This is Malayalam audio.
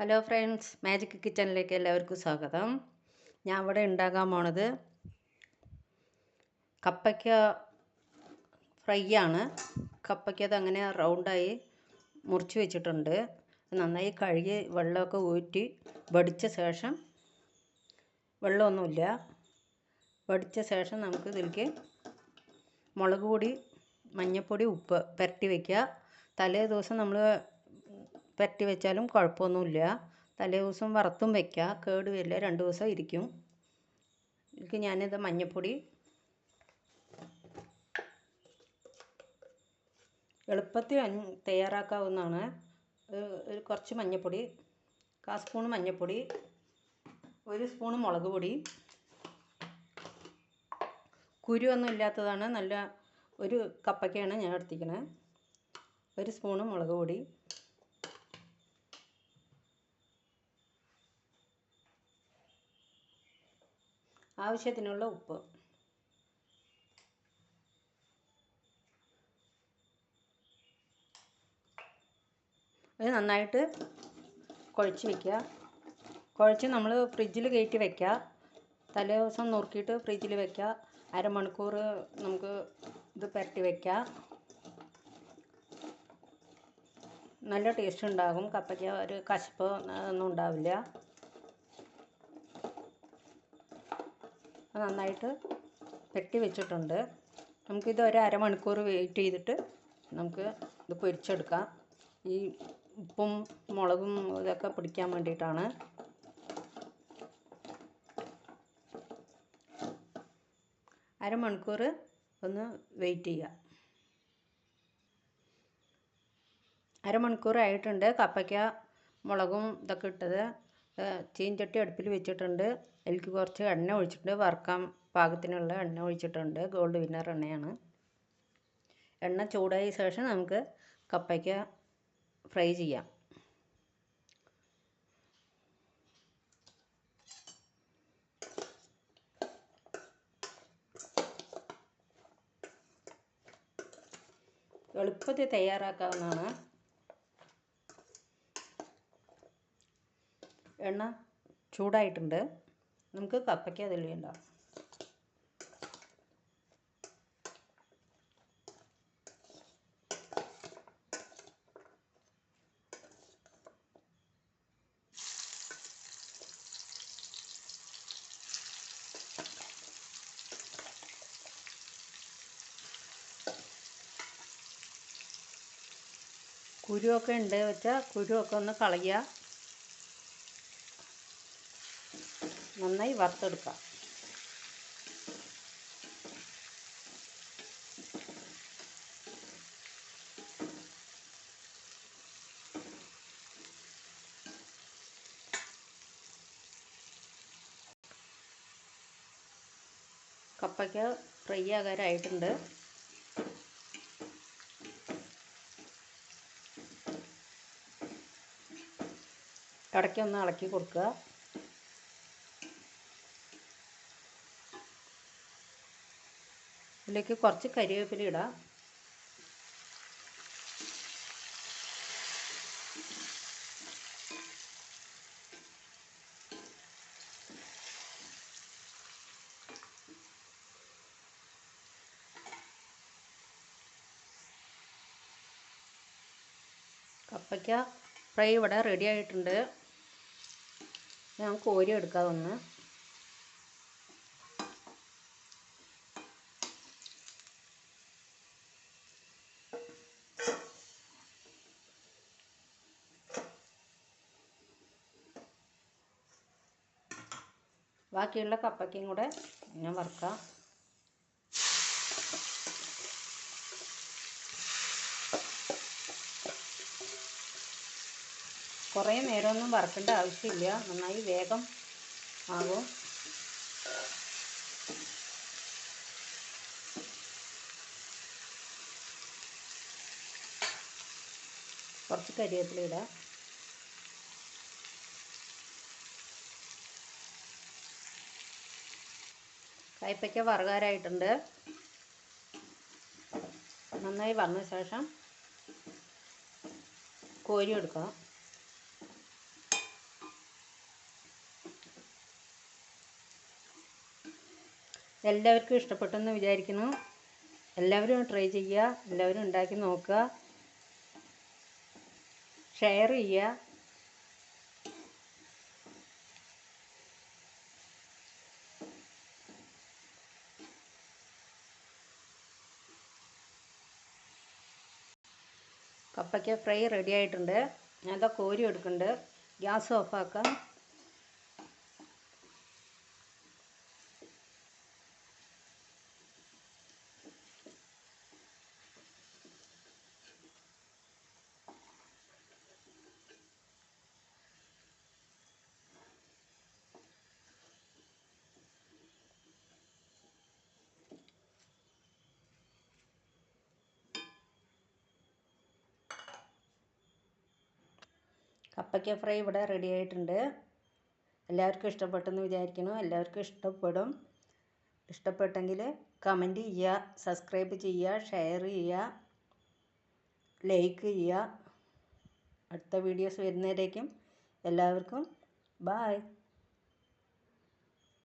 ഹലോ ഫ്രണ്ട്സ് മാജിക് കിച്ചണിലേക്ക് എല്ലാവർക്കും സ്വാഗതം. ഞാൻ ഇവിടെ ഉണ്ടാക്കാൻ പോണത് കപ്പയ്ക്ക ഫ്രൈ ആണ്. കപ്പയ്ക്ക അങ്ങനെ റൗണ്ടായി മുറിച്ച് വെച്ചിട്ടുണ്ട്. നന്നായി കഴുകി വെള്ളമൊക്കെ ഊറ്റി വടിച്ച ശേഷം വെള്ളമൊന്നുമില്ല. വടിച്ച ശേഷം നമുക്ക് ഇതിലേക്ക് മുളക് പൊടി മഞ്ഞൾപ്പൊടി ഉപ്പ് പുരട്ടി വയ്ക്കുക തലേ ദിവസം നമ്മൾ പുരട്ടി വെച്ചാലും കുഴപ്പമൊന്നുമില്ല. തലേ ദിവസം വറുത്തും വെക്കുക കേട് വരില്ല. രണ്ട് ദിവസം ഇരിക്കും. ഇതിലേക്ക് ഞാനിത് മഞ്ഞൾപ്പൊടി എളുപ്പത്തിൽ തയ്യാറാക്കാവുന്നതാണ്. ഒരു കുറച്ച് മഞ്ഞൾപ്പൊടി കാ സ്പൂൺ മഞ്ഞൾപ്പൊടി ഒരു സ്പൂൺ മുളക് പൊടി. കുരുവൊന്നും ഇല്ലാത്തതാണ്. നല്ല ഒരു കപ്പയ്ക്കാണ് ഞാൻ എടുത്തിരിക്കുന്നത് ഒരു സ്പൂണ് മുളക് പൊടി. ആവശ്യത്തിനുള്ള ഉപ്പ്. ഇത് നന്നായിട്ട് കുഴച്ച് വയ്ക്കുക കുഴച്ച് നമ്മൾ ഫ്രിഡ്ജിൽ കയറ്റി വയ്ക്കുക തലേ ദിവസം നുറുക്കിയിട്ട് ഫ്രിഡ്ജിൽ വയ്ക്കുക അരമണിക്കൂർ നമുക്ക് ഇത് പുരട്ടി വയ്ക്കാം നല്ല ടേസ്റ്റ് ഉണ്ടാകും. കപ്പയ്ക്ക് ഒരു കശപ്പ് ഒന്നും ഉണ്ടാവില്ല. നന്നായിട്ട് പെട്ടി വെച്ചിട്ടുണ്ട്. നമുക്കിത് ഒരു അരമണിക്കൂർ വെയിറ്റ് ചെയ്തിട്ട് നമുക്ക് ഇത് പൊരിച്ചെടുക്കാം. ഈ ഉപ്പും മുളകും ഇതൊക്കെ പിടിക്കാൻ വേണ്ടിയിട്ടാണ്. അരമണിക്കൂർ ഒന്ന് വെയിറ്റ് ചെയ്യുക. അരമണിക്കൂർ ആയിട്ടുണ്ട്. കപ്പയ്ക്ക മുളകും ഇതൊക്കെ ഇട്ടത് ചീഞ്ചട്ടി അടുപ്പിൽ വെച്ചിട്ടുണ്ട്. അതിലേക്ക് കുറച്ച് എണ്ണ ഒഴിച്ചിട്ടുണ്ട്. വറുക്കാൻ പാകത്തിനുള്ള എണ്ണ ഒഴിച്ചിട്ടുണ്ട്. ഗോൾഡ് വിന്നർ എണ്ണയാണ്. എണ്ണ ചൂടായ ശേഷം നമുക്ക് കപ്പയ്ക്ക ഫ്രൈ ചെയ്യാം. എളുപ്പത്തിൽ തയ്യാറാക്കാവുന്നതാണ്. എണ്ണ ചൂടായിട്ടുണ്ട്. നമുക്ക് കപ്പയ്ക്ക അതിൽ ഉണ്ടാവും കുരുവൊക്കെ ഉണ്ട് വെച്ചാൽ കുരുവൊക്കെ ഒന്ന് കളയുക നന്നായി വറുത്തെടുക്കുക കപ്പയ്ക്ക് ഫ്രൈ ആകാനായിട്ടുണ്ട്. ഇടയ്ക്കൊന്ന് ഇളക്കി കൊടുക്കുക. ഇതിലേക്ക് കുറച്ച് കരിവേപ്പില ഇടാം. കപ്പയ്ക്ക ഫ്രൈ ഇവിടെ റെഡി ആയിട്ടുണ്ട്. ഞാൻ കോരി എടുക്കാം ഒന്ന് ബാക്കിയുള്ള കപ്പയ്ക്കും കൂടെ ഞാൻ വറുക്കാം. കുറേ നേരമൊന്നും വറക്കേണ്ട ആവശ്യമില്ല. നന്നായി വേഗം ആകും. കുറച്ച് കരിവേപ്പില ഇടാം. കയ്പയ്ക്ക വറുകാരായിട്ടുണ്ട്. നന്നായി വന്ന ശേഷം കോരി എടുക്കുക എല്ലാവർക്കും ഇഷ്ടപ്പെട്ടെന്ന് വിചാരിക്കുന്നു. എല്ലാവരും ട്രൈ ചെയ്യുക. എല്ലാവരും ഉണ്ടാക്കി നോക്കുക. ഷെയർ ചെയ്യുക. കപ്പയ്ക്ക ഫ്രൈ റെഡി ആയിട്ടുണ്ട്. ഇതാ കോരി എടുക്കുന്നുണ്ട്. ഗ്യാസ് ഓഫാക്കാം കപ്പയ്ക്ക ഫ്രൈ ഇവിടെ റെഡി ആയിട്ടുണ്ട്. എല്ലാവർക്കും ഇഷ്ടപ്പെട്ടെന്ന് വിചാരിക്കുന്നു. എല്ലാവർക്കും ഇഷ്ടപ്പെടും. ഇഷ്ടപ്പെട്ടെങ്കിൽ കമന്റ് ചെയ്യുക സബ്സ്ക്രൈബ് ചെയ്യുക ഷെയർ ചെയ്യുക ലൈക്ക് ചെയ്യുക. അടുത്ത വീഡിയോസ് വരുന്നവരേക്കും എല്ലാവർക്കും ബായ്